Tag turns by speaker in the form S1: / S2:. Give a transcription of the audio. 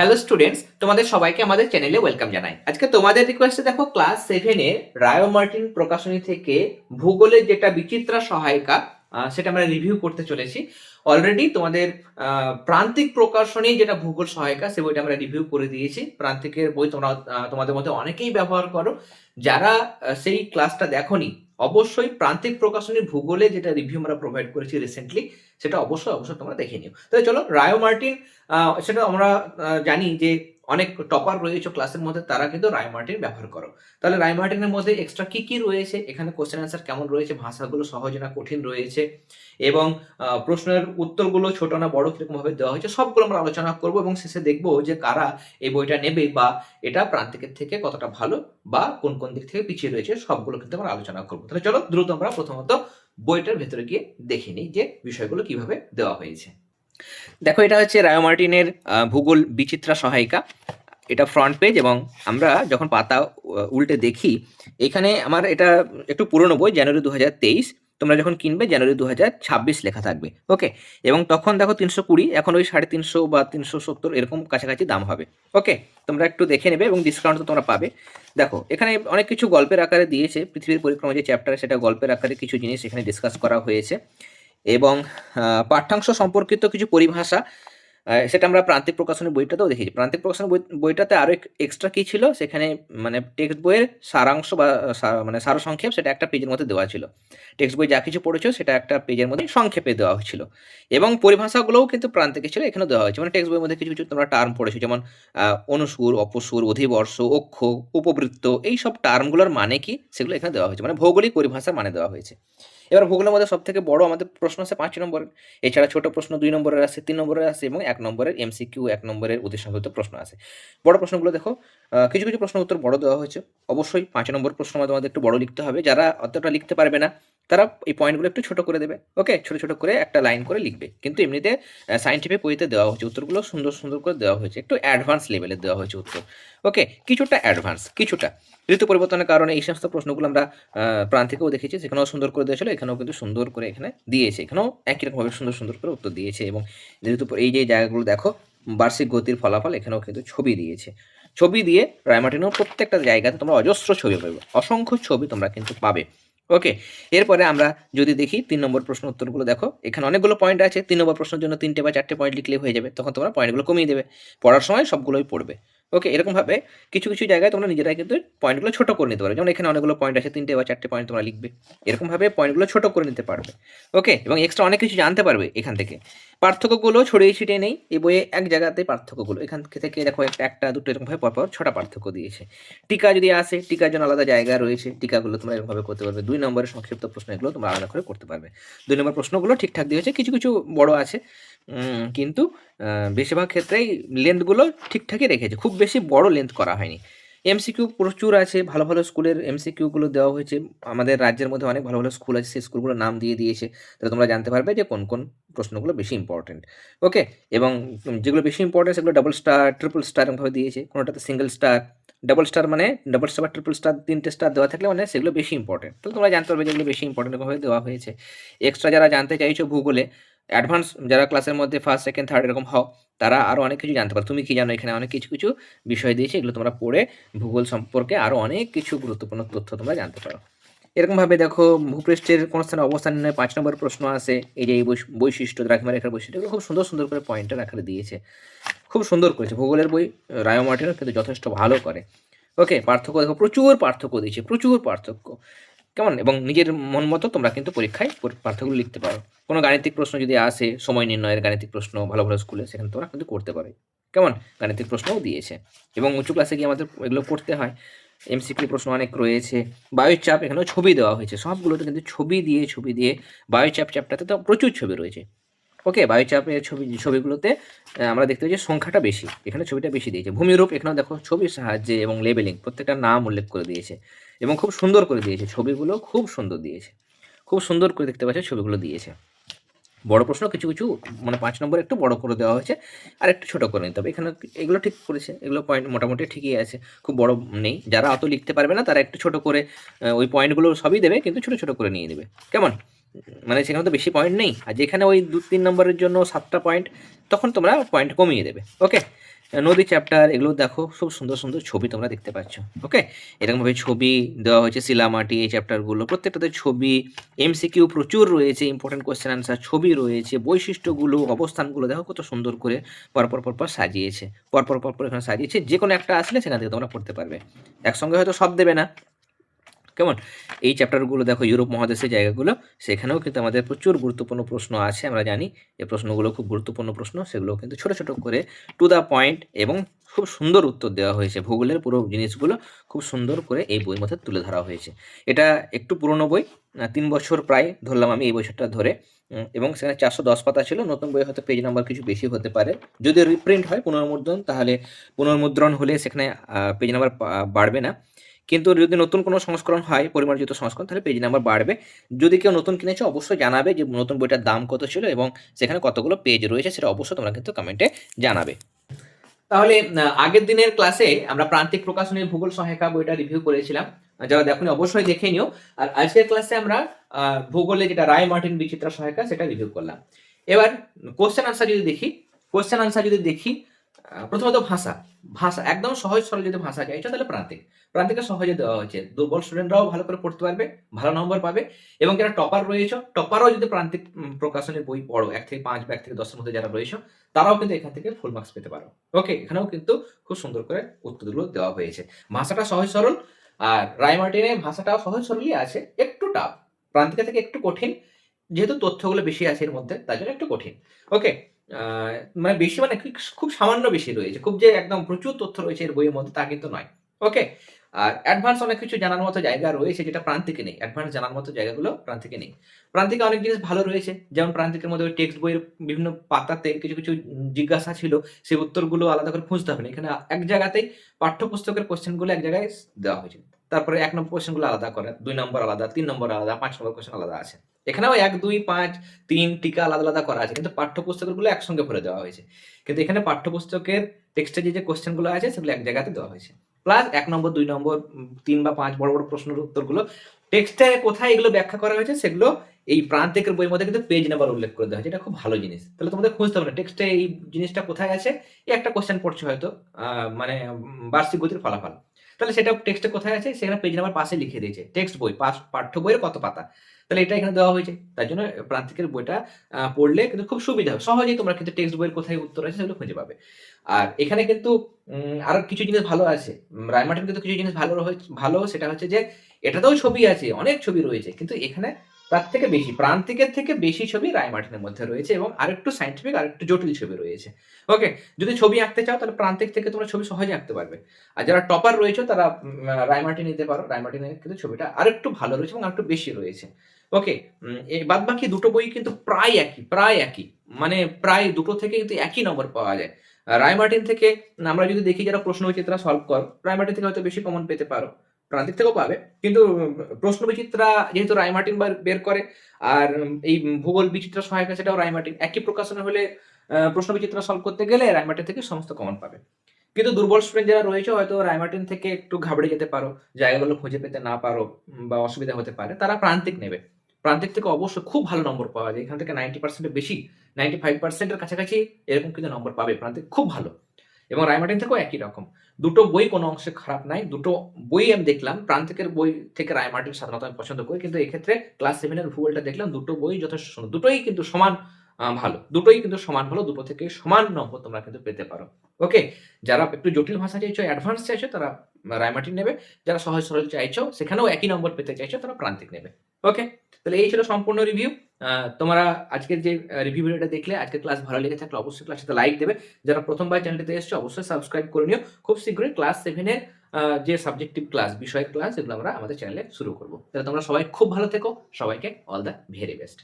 S1: Hello students তোমাদের সবাইকে আমাদের চ্যানেলে ওয়েলকাম জানাই। আজকে তোমাদের রিকোয়েস্টে দেখো ক্লাস সেভেনে রায়ো মার্টিন প্রকাশনী থেকে ভূগোলের যেটা বিচিত্রা সহায়িকা সেটা আমরা রিভিউ করতে চলেছি। অলরেডি তোমাদের প্রান্তিক প্রকাশনী যেটা ভূগোল সহায়িকা, সে বইটা আমরা রিভিউ করে দিয়েছি। প্রান্তিকের বই তোমরা তোমাদের মধ্যে অনেকেই ব্যবহার করো। যারা সেই ক্লাসটা দেখোনি, অবশ্যই প্রান্তিক প্রকাশনী ভূগোলে যেটা রিভিউ আমরা প্রোভাইড করেছি রিসেন্টলি সেটা অবশ্যই অবশ্যই তোমরা দেখে নিও। তাহলে চলো রায়ো মার্টিন সেটা আমরা জানি যে অনেক টপার রয়েছে ক্লাসের মধ্যে, তারা কিন্তু রায় মার্টিন ব্যবহার করো। তাহলে রায় মার্টিনের মধ্যে এক্সট্রা কি কি রয়েছে? এখানে কোশ্চেন অ্যান্সার কেমন রয়েছে? ভাষাগুলো সহজ না কঠিন রয়েছে? এবং প্রশ্নের উত্তরগুলো ছোট না বড় কীরকম ভাবে দেওয়া হয়েছে? সবগুলো আমরা আলোচনা করব এবং শেষে দেখব যে কারা এই বইটা নেবে বা এটা প্রান্তিকের থেকে কতটা ভালো বা কোন কোন দিক থেকে পিছিয়ে রয়েছে, সবগুলো কিন্তু আমরা আলোচনা করব। তাহলে চলো দ্রুত আমরা প্রথমত বইটার ভেতরে গিয়ে দেখে নিই যে বিষয়গুলো কীভাবে দেওয়া হয়েছে। দেখো, এটা হচ্ছে রায় মার্টিনের ভূগোল বিচিত্রা সহায়িকা। এটা ফ্রন্ট পেজ এবং আমরা যখন পাতা উল্টে দেখি, এখানে আমার এটা একটু পুরনো বই, জানুয়ারি দু হাজার তেইশ। তোমরা যখন কিনবে, জানুয়ারি দু লেখা থাকবে, ওকে? এবং তখন দেখো তিনশো কুড়ি, এখন ওই সাড়ে তিনশো বা তিনশো সত্তর এরকম কাছাকাছি দাম হবে, ওকে? তোমরা একটু দেখে নেবে এবং ডিসকাউন্ট তো তোমরা পাবে। দেখো, এখানে অনেক কিছু গল্পের আকারে দিয়েছে, পৃথিবীর পরিক্রমা যে চ্যাপ্টার সেটা গল্পের আকারে কিছু জিনিস এখানে ডিসকাস করা হয়েছে। এবং পাঠ্যাংশ সম্পর্কিত কিছু পরিভাষা সেটা আমরা প্রান্তিক প্রকাশনের বইটাতেও দেখেছি। প্রান্তিক প্রকাশনের বই, বইটাতে আরও এক্সট্রা কী ছিল? সেখানে মানে টেক্সট বইয়ের সারাংশ বা মানে সারসংক্ষেপ সেটা একটা পেজের মধ্যে দেওয়া ছিল। টেক্সট বই যা কিছু পড়েছো সেটা একটা পেজের মধ্যে সংক্ষেপে দেওয়া হয়েছিল। এবং পরিভাষাগুলোও কিন্তু প্রান্তিকে ছিল, এখানেও দেওয়া হয়েছে। মানে টেক্সট বইয়ের মধ্যে কিছু কিছু তোমরা টার্ম পড়েছো, যেমন অনুসুর, অপসুর, অধিবর্ষ, অক্ষ, উপবৃত্ত এই সব টার্মগুলোর মানে কি? সেগুলো এখানে দেওয়া হয়েছে। মানে ভৌগোলিক পরিভাষার মানে দেওয়া হয়েছে। এবার ভূগোলের মধ্যে সব থেকে বড় আমাদের প্রশ্ন আছে পাঁচ নম্বরের এছাড়া ছোট প্রশ্ন দুই নম্বরের আছে, তিন নম্বরের আছে এবং এক নম্বরের এমসিকিউ এক নম্বরের উদ্দেশ্য প্রশ্ন আছে। বড় প্রশ্নগুলো দেখো কিছু কিছু প্রশ্ন উত্তর বড় দেওয়া হয়েছে। অবশ্যই পাঁচ নম্বর প্রশ্ন আমাদের তোমাদের একটু বড় লিখতে হবে। যারা অতটা লিখতে পারবে না তারা এই পয়েন্টগুলো একটু ছোট করে দেবে। ওকে ছোট ছোট করে একটা লাইন করে লিখবে। কিন্তু এমনিতে সাইন্টিফিক বইতে দেওয়া হয়েছে উত্তরগুলো সুন্দর সুন্দর করে দেওয়া হয়েছে। একটু অ্যাডভান্স লেভেলে দেওয়া হয়েছে উত্তর। ওকে কিছুটা অ্যাডভান্স কিছুটা। ঋতু পরিবর্তনের কারণে এই সমস্ত প্রশ্নগুলো আমরা প্রান্তিকেও দেখেছি। সেখানেও সুন্দর করে দিয়েছিল এখানেও কিন্তু সুন্দর করে এখানে দিয়েছে। এখানেও একই রকমভাবে সুন্দর সুন্দর করে উত্তর দিয়েছে এবং যেহেতু এই যে জায়গাগুলো দেখো, বার্ষিক গতির ফলাফল এখানেও কিন্তু ছবি দিয়েছে। ছবি দিয়ে রায়মার্টিনের প্রত্যেকটা জায়গাতে তোমরা অজস্র ছবি পাবে। অসংখ্য ছবি তোমরা কিন্তু পাবে। ওকে এরপরে আমরা যদি দেখি তিন নম্বর প্রশ্ন উত্তরগুলো দেখো। এখানে অনেকগুলো পয়েন্ট আছে, তিন নম্বর প্রশ্নের জন্য তিনটে বা চারটে পয়েন্ট লিখলে হয়ে যাবে, তখন তোমরা পয়েন্টগুলো কমিয়ে দেবে। পড়ার সময় সবগুলোই পড়বে। ওকে এরকমভাবে কিছু কিছু জায়গায় তোমরা নিজেরাই কিন্তু পয়েন্টগুলো ছোটো করে নিতে পারবে যেমন এখানে অনেকগুলো পয়েন্ট আছে, তিনটে বা চারটে পয়েন্ট তোমরা লিখবে। এরকমভাবে পয়েন্টগুলো ছোট করে নিতে পারবে। ওকে, এবং এক্সট্রা অনেক কিছু জানতে পারবে এখান থেকে। পার্থক্যগুলো ছড়িয়ে ছিটিয়ে নেই এই বইয়ে এক জায়গাতে পার্থক্যগুলো। এখান থেকে দেখো একটা একটা, দুটো এরকমভাবে পরপর ছটা পার্থক্য দিয়েছে। টিকা যদি আসে, টিকার জন্য আলাদা জায়গা রয়েছে, টিকাগুলো তোমরা এরকমভাবে করতে পারবে। দুই নম্বরের সংক্ষিপ্ত প্রশ্ন এগুলো তোমরা আলাদা করে করতে পারবে। দুই নম্বর প্রশ্নগুলো ঠিকঠাক দিয়েছে, কিছু কিছু বড় আছে। কিন্তু বেশিরভাগ ক্ষেত্রেই লেন্থগুলো ঠিকঠাকই রেখেছে। খুব বেশি বড় লেন্থ করা হয়নি। এমসিকিউ প্রচুর আছে, ভালো ভালো স্কুলের এমসিকিউগুলো দেওয়া হয়েছে। আমাদের রাজ্যের মধ্যে অনেক ভালো ভালো স্কুল আছে, সেই স্কুলগুলোর নাম দিয়ে দিয়েছে। তাহলে তোমরা জানতে পারবে যে কোন কোন প্রশ্নগুলো বেশি ইম্পর্টেন্ট ওকে এবং যেগুলো বেশি ইম্পর্টেন্ট সেগুলো ডাবল স্টার ট্রিপল স্টার এরকমভাবে দিয়েছে। কোনোটাতে সিঙ্গেল স্টার ডাবল স্টার মানে ডাবল স্টার বা ট্রিপল স্টার তিনটে স্টার দেওয়া থাকলে মানে সেগুলো বেশি ইম্পর্টেন্ট তাহলে তোমরা জানতে পারবে যেগুলো বেশি ইম্পর্টেন্ট এরকমভাবে দেওয়া হয়েছে। এক্সট্রা যারা জানতে চাইছো ভূগোলে অ্যাডভান্স যারা ক্লাসের মধ্যে ফার্স্ট সেকেন্ড থার্ড এরকম হও, তারা আরও অনেক কিছু জানতে পারো। তুমি কি জানো এখানে অনেক কিছু কিছু বিষয় দিয়েছে, এগুলো তোমরা পড়ে ভূগোল সম্পর্কে আরও অনেক কিছু গুরুত্বপূর্ণ তথ্য তোমরা জানতে পারো। এরকমভাবে দেখো, ভূপৃষ্ঠের কোন স্থানে অবস্থান নিয়ে, পাঁচ নম্বর প্রশ্ন আছে এই যে এই বৈশ- বৈশিষ্ট্য দ্রাঘিমা রেখার বৈশিষ্ট্য, এগুলো খুব সুন্দর সুন্দর করে পয়েন্টের আকারে দিয়েছে। খুব সুন্দর করেছে, ভূগোলের বই রায় মার্টিনও কিন্তু যথেষ্ট ভালো করে। ওকে পার্থক্য দেখো, প্রচুর পার্থক্য দিয়েছে, প্রচুর পার্থক্য। কেমন? এবং নিজের মন মতো তোমরা কিন্তু পরীক্ষায় পর- পার্থক্যগুলো লিখতে পারো। কোনো গাণিতিক প্রশ্ন যদি আসে, সময় নির্ণয়ের গাণিতিক প্রশ্ন, ভালো ভালো স্কুলে, সেখানে তোমরা কিন্তু করতে পারো। কেমন? গাণিতিক প্রশ্নও দিয়েছে। এবং উঁচু ক্লাসে গিয়ে আমাদের এগুলো পড়তে হয়। এমসিকিউ প্রশ্ন অনেক রয়েছে। বায়ুচাপ এখানেও ছবি দেওয়া হয়েছে। সবগুলোতে কিন্তু ছবি দিয়ে ছবি দিয়ে বায়ুচাপ চ্যাপ্টারতে তো প্রচুর ছবি রয়েছে। ওকে, বায়ুচাপের ছবি, ছবিগুলোতে আমরা দেখতে পাচ্ছি সংখ্যাটা বেশি। এখানে ছবিটা বেশি দিয়েছে। ভূমিরূপ এখানেও দেখো ছবির সাহায্যে এবং লেবেলিং প্রত্যেকটা নাম উল্লেখ করে দিয়েছে। এবং খুব সুন্দর করে দিয়েছে। ছবিগুলো খুব সুন্দর দিয়েছে। খুব সুন্দর করে দেখতে পাচ্ছ ছবিগুলো দিয়েছে। বড় প্রশ্ন, কিছু কিছু মানে পাঁচ নম্বর একটু বড় করে দেওয়া হয়েছে আর একটু ছোট করে নিতে হবে। এখানে এগুলো ঠিক করেছে, এগুলো পয়েন্ট মোটামুটি ঠিকই আছে, খুব বড় নেই। যারা অত লিখতে পারবে না, তারা একটু ছোট করে ওই পয়েন্টগুলো সবই দেবে, কিন্তু ছোট ছোট করে নিয়ে নেবে। কেমন? মানে সেখানে তো বেশি পয়েন্ট নেই। আর যেখানে ওই দু তিন নম্বরের জন্য সাতটা পয়েন্ট তখন তোমরা পয়েন্ট কমিয়ে দেবে। ওকে নদী চ্যাপ্টার এগুলো দেখো, খুব সুন্দর সুন্দর ছবি তোমরা দেখতে পাচ্ছ ওকে এরকমভাবে ছবি দেওয়া হয়েছে শিলামাটি এই চ্যাপ্টারগুলো প্রত্যেকটাতে ছবি এমসিকিউ প্রচুর রয়েছে ইম্পর্টেন্ট কোয়েশ্চেন আনসার ছবি রয়েছে, বৈশিষ্ট্যগুলো, অবস্থানগুলো দেখো কত সুন্দর করে পরপর পরপর সাজিয়েছে। পরপর পরপর এখানে সাজিয়েছে যে কোনো একটা আসলে সেখান থেকে তোমরা পড়তে পারবে। একসঙ্গে হয়তো সব দেবে না কেমন? এই চ্যাপ্টারগুলো দেখো ইউরোপ মহাদেশের জায়গাগুলো, সেখানেও কিন্তু আমাদের প্রচুর গুরুত্বপূর্ণ প্রশ্ন আছে, আমরা জানি। এই প্রশ্নগুলো খুব গুরুত্বপূর্ণ প্রশ্ন, সেগুলো কিন্তু ছোট ছোট করে টু দ্য পয়েন্ট এবং খুব সুন্দর উত্তর দেওয়া হয়েছে। ভূগোলের পুরো জিনিসগুলো খুব সুন্দর করে এই বইয়ের মধ্যে তুলে ধরা হয়েছে। এটা একটু পুরনো বই তিন বছর প্রায় ধরলাম আমি এই বছরটা ধরে এবং সেখানে চারশো দশ পাতা ছিল। নতুন বই হয়তো পেজ নাম্বার কিছু বেশি হতে পারে। যদি রিপ্রিন্ট হয় পুনর্মুদ্রণ, তাহলে পুনর্মুদ্রণ হলে সেখানে পেজ নাম্বার বাড়বে না। কিন্তু যদি নতুন কোনো সংস্করণ হয়, পরিমার্জিত সংস্করণ, তাহলে পেজ নাম্বার বাড়বে। যদি কেউ নতুন কিনেছো, অবশ্যই জানাবে যে নতুন বইটার দাম কত ছিল এবং সেখানে কতগুলো পেজ রয়েছে সেটা অবশ্যই তোমরা কিন্তু কমেন্টে জানাবে। তাহলে আগের দিনের ক্লাসে আমরা প্রান্তিক প্রকাশনের ভূগোল সহায়িকা বইটা রিভিউ করেছিলাম। যারা দেখুন অবশ্যই দেখে নিও। আর আজকের ক্লাসে আমরা ভূগোলে যেটা রায় মার্টিন বিচিত্রা সহায়িকা, সেটা রিভিউ করলাম। এবার কোশ্চেন আনসার যদি দেখি কোশ্চেন আনসার যদি দেখি প্রথমত ভাষা। ভাষা, একদম সহজ সরল যদি ভাষা চাইছো তাহলে প্রান্তিক। প্রান্তিকে সহজে দেওয়া হয়েছে। দুর্বল স্টুডেন্টরাও ভালো করে পড়তে পারবে, ভালো নম্বর পাবে। এবং যারা টপার রয়েছে টপারও যদি প্রান্তিক প্রকাশনের বই পড়ো, এক থেকে পাঁচ বা এক থেকে দশের মধ্যে যারা রয়েছে, তারাও কিন্তু এখান থেকে ফুল মার্কস পেতে পারো। ওকে এখানেও কিন্তু খুব সুন্দর করে উত্তরগুলো দেওয়া হয়েছে। ভাষাটা সহজ সরল, আর রায় মার্টিনের ভাষাটাও সহজ সরলই আছে, একটু টাফ প্রান্তিকা থেকে একটু কঠিন, যেহেতু তথ্যগুলো বেশি আছে এর মধ্যে, তার জন্য একটু কঠিন। ওকে মানে বেশি মানে খুব সামান্য বেশি রয়েছে। খুব যে একদম প্রচুর তথ্য রয়েছে এর বইয়ের মধ্যে তা কিন্তু নয়। ওকে আর অ্যাডভান্স অনেক কিছু জানার মতো জায়গা রয়েছে যেটা প্রান্তিকে নেই। অ্যাডভান্স জানার মতো জায়গাগুলো প্রান্তিকে নেই। প্রান্তিকে অনেক জিনিস ভালো রয়েছে। যেমন প্রান্তিকের মধ্যে ওই টেক্সট বইয়ের বিভিন্ন পাতাতে কিছু কিছু জিজ্ঞাসা ছিল। সেই উত্তরগুলো আলাদা করে খুঁজতে হবে না। এখানে এক জায়গাতেই পাঠ্যপুস্তকের কোশ্চেনগুলো এক জায়গায় দেওয়া হয়েছে। তারপরে এক নম্বর কোশ্চেনগুলো আলাদা করে দুই নম্বর আলাদা, তিন নম্বর আলাদা, পাঁচ নম্বর কোশ্চেন আলাদা আছে। এখানেও এক, দুই, পাঁচ, তিন টিকা আলাদা আলাদা করা আছে, কিন্তু পাঠ্যপুস্তকগুলো একসঙ্গে ভরে দেওয়া হয়েছে। কিন্তু এখানে পাঠ্যপুস্তকের টেক্সটে যে যে কোশ্চেনগুলো আছে, সেগুলো এক জায়গাতে দেওয়া হয়েছে। প্লাস এক নম্বর, দুই নম্বর, তিন বা পাঁচ বড় বড় প্রশ্নের উত্তরগুলো টেক্সটে কোথায় এগুলো ব্যাখ্যা করা হয়েছে, সেগুলো এই প্রান্তিকের বইয়ের মধ্যে কিন্তু পেজ নাম্বার উল্লেখ করে দেওয়া হয়েছে। এটা খুব ভালো জিনিস। তাহলে তোমাদের খুঁজতে হবে না টেক্সটে এই জিনিসটা কোথায় আছে, এই একটা কোশ্চেন পড়ছে হয়তো মানে বার্ষিক গতির ফলাফল। তাহলে সেটা টেক্সটে কোথায় আছে, সেখানে পেজ নাম্বার পাশে লিখে দিয়েছে টেক্সট বই পাঠ্য বইয়ের কত পাতা? তাহলে এটা এখানে দেওয়া হয়েছে। তার জন্য প্রান্তিকের বইটা পড়লে কিন্তু খুব সুবিধা হবে। সহজেই তোমরা কিন্তু টেক্সট বইয়ের কোথায় উত্তর আছে সেগুলো খুঁজে পাবে। আর এখানে কিন্তু আরও কিছু জিনিস ভালো আছে। উম, কিন্তু কিছু জিনিস ভালো ভালো সেটা হচ্ছে যে এটাতেও ছবি আছে অনেক ছবি রয়েছে। কিন্তু এখানে তার থেকে বেশি প্রান্তিকের থেকে বেশি ছবি রায়মার্টিনের মধ্যে রয়েছে এবং আরেকটু সাইন্টিফিক আর একটু জটিল ছবি রয়েছে। ওকে যদি ছবি আঁকতে চাও তাহলে প্রান্তিক থেকে তোমরা ছবি সহজে আঁকতে পারবে। আর যারা টপার রয়েছে তারা রায়মার্টিন নিতে পারো। রায়মার্টিনের কিন্তু ছবিটা আরেকটু ভালো রয়েছে এবং আরেকটু বেশি রয়েছে। ওকে বাদ বাকি দুটো বই কিন্তু প্রায় একই প্রায় একই। মানে প্রায় দুটো থেকে কিন্তু একই নম্বর পাওয়া যায়। রায়মার্টিন থেকে আমরা যদি দেখি যারা প্রশ্ন বিচিত্রা সলভ করো রায়মার্টিন থেকে হয়তো বেশি কমন পেতে পারো। প্রান্তিক থেকেও পাবে। কিন্তু প্রশ্ন বিচিত্রা যেহেতু রায়মার্টিন বার- করে, আর এই ভূগোল বিচিত্রা সহায়িকা সেটাও রায়মার্টিন একই প্রকাশনা হলে প্রশ্ন বিচিত্রা সলভ করতে গেলে রায়মার্টিন থেকে সমস্ত কমন পাবে। কিন্তু দুর্বল স্টুডেন্ট যারা রয়েছে, হয়তো রায়মার্টিন থেকে একটু ঘাবড়ে যেতে পারো, জায়গাগুলো খুঁজে পেতে না পারো বা অসুবিধা হতে পারে, তারা প্রান্তিক নেবে। প্রান্তিক থেকে অবশ্যই খুব ভালো নম্বর পাওয়া যায়। এখান থেকে নাইনটি পার্সেন্টের বেশি নাইনটি ফাইভ পার্সেন্টের কাছাকাছি এরকম কিন্তু নম্বর পাবে প্রান্তিক খুব ভালো। এবং রায়মার্টিন থেকেও একই রকম। দুটো বই কোনো অংশে খারাপ নাই, দুটো বই আমি দেখলাম প্রান্তিকের বই থেকে রায়মার্টিন সাধারণত আমি পছন্দ করি, কিন্তু এক্ষেত্রে ক্লাস সেভেনের ভূগোলটা দেখলাম, দুটো বই যথেষ্ট দুটোই কিন্তু সমান ভালো। দুটোই কিন্তু সমান ভালো দুটো থেকে সমান নম্বর তোমরা কিন্তু পেতে পারো। ওকে? যারা একটু জটিল ভাষা চাইছো অ্যাডভান্স চাইছো, তারা রায়মার্টিন নেবে। যারা সহজ সরল চাইছো, সেখানেও একই নম্বর পেতে চাইছো, তারা প্রান্তিক নেবে। ওকে তাহলে এই ছিল সম্পূর্ণ রিভিউ তোমরা আজকের যে রিভিউ ভিডিওটা দেখলে, আজকে ক্লাস ভালো লেগে থাকলে অবশ্যই ক্লাস সাথে লাইক দেবে। যারা প্রথমবার চ্যানেলটিতে এসছো, অবশ্যই সাবস্ক্রাইব করে নিও। খুব শীঘ্রই ক্লাস সেভেনের যে সাবজেক্টিভ ক্লাস বিষয়ের ক্লাস এগুলো আমরা আমাদের চ্যানেলে শুরু করব। তাহলে তোমরা সবাই খুব ভালো থেকো। সবাইকে অল দ্য ভেরি বেস্ট